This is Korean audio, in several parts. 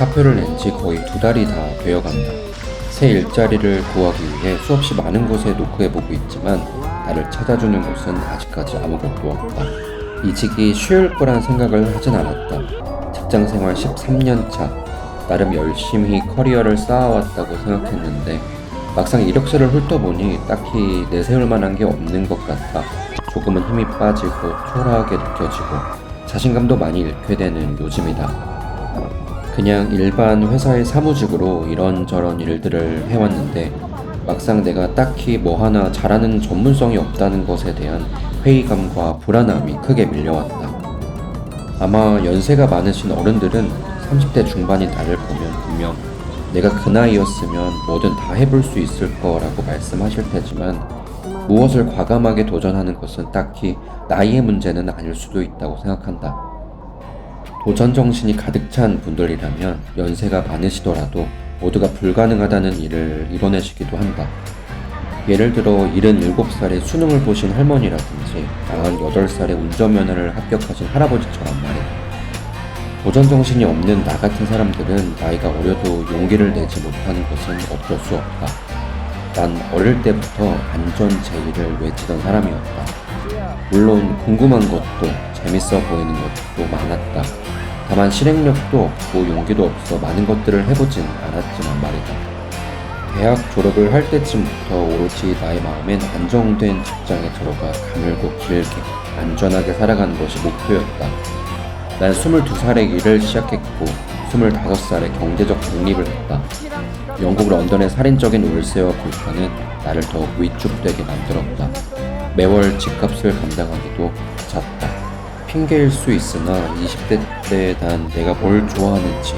사표를 낸 지 거의 두 달이 다 되어간다. 새 일자리를 구하기 위해 수없이 많은 곳에 노크해보고 있지만 나를 찾아주는 곳은 아직까지 아무것도 없다. 이직이 쉬울 거란 생각을 하진 않았다. 직장 생활 13년 차. 나름 열심히 커리어를 쌓아왔다고 생각했는데 막상 이력서를 훑어보니 딱히 내세울 만한 게 없는 것 같다. 조금은 힘이 빠지고 초라하게 느껴지고 자신감도 많이 잃게 되는 요즘이다. 그냥 일반 회사의 사무직으로 이런저런 일들을 해왔는데 막상 내가 딱히 뭐 하나 잘하는 전문성이 없다는 것에 대한 회의감과 불안함이 크게 밀려왔다. 아마 연세가 많으신 어른들은 30대 중반인 나를 보면 분명 내가 그 나이였으면 뭐든 다 해볼 수 있을 거라고 말씀하실 테지만 무엇을 과감하게 도전하는 것은 딱히 나이의 문제는 아닐 수도 있다고 생각한다. 도전 정신이 가득 찬 분들이라면 연세가 많으시더라도 모두가 불가능하다는 일을 이뤄내시기도 한다. 예를 들어 77살에 수능을 보신 할머니라든지 98살에 운전면허를 합격하신 할아버지처럼 말이다. 도전 정신이 없는 나 같은 사람들은 나이가 어려도 용기를 내지 못하는 것은 어쩔 수 없다. 난 어릴 때부터 안전 제의를 외치던 사람이었다. 물론 궁금한 것도 재밌어 보이는 것도 많았다. 다만 실행력도 없고 용기도 없어 많은 것들을 해보진 않았지만 말이다. 대학 졸업을 할 때쯤부터 오로지 나의 마음엔 안정된 직장에 들어가 가늘고 길게 안전하게 살아가는 것이 목표였다. 난 22살에 일을 시작했고 25살에 경제적 독립을 했다. 영국 런던의 살인적인 월세와 물가는 나를 더욱 위축되게 만들었다. 매월 집값을 감당하기도 잤다. 핑계일 수 있으나 20대 때 난 내가 뭘 좋아하는지,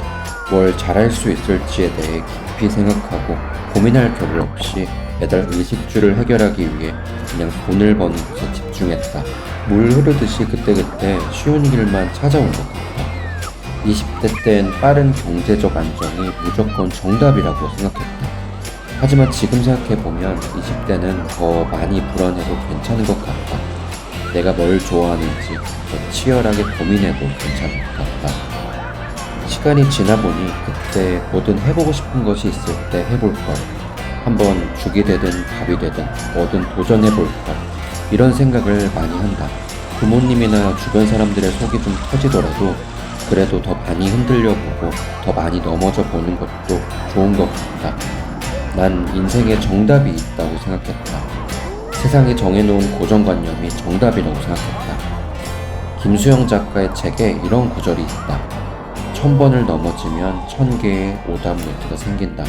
뭘 잘할 수 있을지에 대해 깊이 생각하고 고민할 겨를 없이 매달 의식주를 해결하기 위해 그냥 돈을 버는 것에 집중했다. 물 흐르듯이 그때그때 쉬운 길만 찾아온 것 같다. 20대 땐 빠른 경제적 안정이 무조건 정답이라고 생각했다. 하지만 지금 생각해보면 20대는 더 많이 불안해도 괜찮은 것 같다. 내가 뭘 좋아하는지 더 치열하게 고민해도 괜찮을 것 같다. 시간이 지나 보니 그때 뭐든 해보고 싶은 것이 있을 때 해볼 걸. 한번 죽이 되든 밥이 되든 뭐든 도전해볼 걸. 이런 생각을 많이 한다. 부모님이나 주변 사람들의 속이 좀 터지더라도 그래도 더 많이 흔들려 보고 더 많이 넘어져 보는 것도 좋은 것 같다. 난 인생에 정답이 있다고 생각했다. 세상이 정해놓은 고정관념이 정답이라고 생각했다. 김수영 작가의 책에 이런 구절이 있다. 천 번을 넘어지면 천 개의 오답 노트가 생긴다.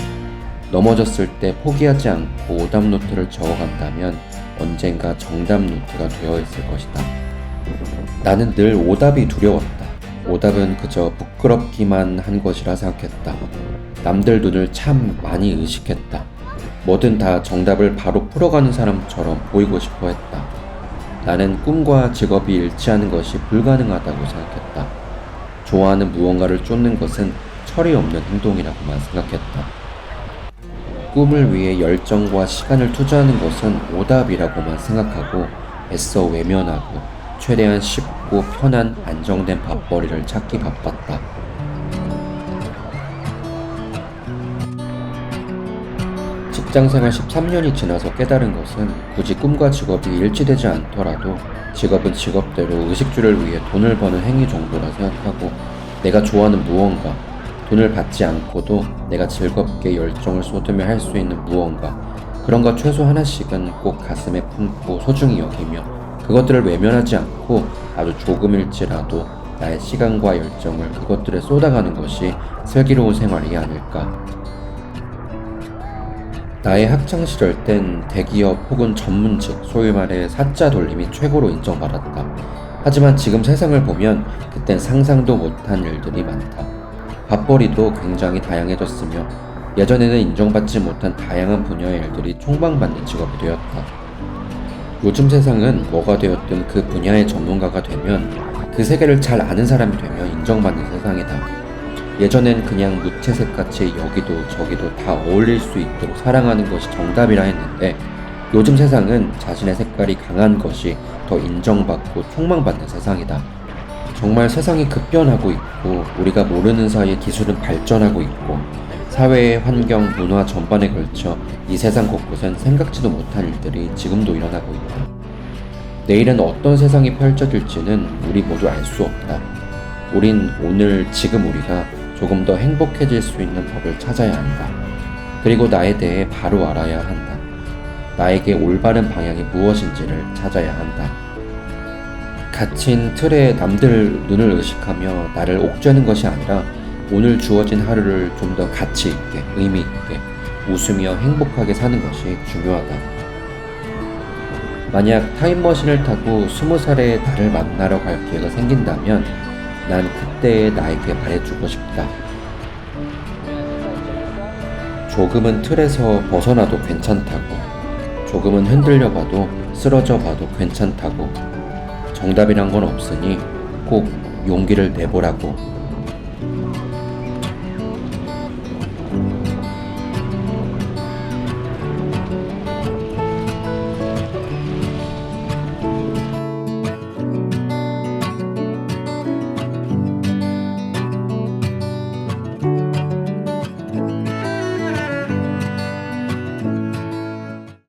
넘어졌을 때 포기하지 않고 오답 노트를 적어간다면 언젠가 정답 노트가 되어 있을 것이다. 나는 늘 오답이 두려웠다. 오답은 그저 부끄럽기만 한 것이라 생각했다. 남들 눈을 참 많이 의식했다. 뭐든 다 정답을 바로 풀어가는 사람처럼 보이고 싶어 했다. 나는 꿈과 직업이 일치하는 것이 불가능하다고 생각했다. 좋아하는 무언가를 쫓는 것은 철이 없는 행동이라고만 생각했다. 꿈을 위해 열정과 시간을 투자하는 것은 오답이라고만 생각하고 애써 외면하고 최대한 쉽고 편한 안정된 밥벌이를 찾기 바빴다. 직장 생활 13년이 지나서 깨달은 것은 굳이 꿈과 직업이 일치되지 않더라도 직업은 직업대로 의식주를 위해 돈을 버는 행위 정도라 생각하고 내가 좋아하는 무언가, 돈을 받지 않고도 내가 즐겁게 열정을 쏟으며 할 수 있는 무언가, 그런 것 최소 하나씩은 꼭 가슴에 품고 소중히 여기며 그것들을 외면하지 않고 아주 조금일지라도 나의 시간과 열정을 그것들에 쏟아가는 것이 슬기로운 생활이 아닐까. 나의 학창 시절 땐 대기업 혹은 전문직, 소위 말해 사자 돌림이 최고로 인정받았다. 하지만 지금 세상을 보면 그땐 상상도 못한 일들이 많다. 밥벌이도 굉장히 다양해졌으며 예전에는 인정받지 못한 다양한 분야의 일들이 총방받는 직업이 되었다. 요즘 세상은 뭐가 되었든 그 분야의 전문가가 되면 그 세계를 잘 아는 사람이 되면 인정받는 세상이다. 예전엔 그냥 무채색같이 여기도 저기도 다 어울릴 수 있도록 사랑하는 것이 정답이라 했는데 요즘 세상은 자신의 색깔이 강한 것이 더 인정받고 총망받는 세상이다. 정말 세상이 급변하고 있고 우리가 모르는 사이에 기술은 발전하고 있고 사회의 환경, 문화 전반에 걸쳐 이 세상 곳곳엔 생각지도 못한 일들이 지금도 일어나고 있다. 내일은 어떤 세상이 펼쳐질지는 우리 모두 알 수 없다. 우린 오늘 지금 우리가 조금 더 행복해질 수 있는 법을 찾아야 한다. 그리고 나에 대해 바로 알아야 한다. 나에게 올바른 방향이 무엇인지를 찾아야 한다. 갇힌 틀에 남들 눈을 의식하며 나를 옥죄는 것이 아니라 오늘 주어진 하루를 좀 더 가치 있게, 의미 있게, 웃으며 행복하게 사는 것이 중요하다. 만약 타임머신을 타고 스무 살의 나를 만나러 갈 기회가 생긴다면 난 그때의 나에게 말해주고 싶다. 조금은 틀에서 벗어나도 괜찮다고. 조금은 흔들려 봐도 쓰러져 봐도 괜찮다고. 정답이란 건 없으니 꼭 용기를 내보라고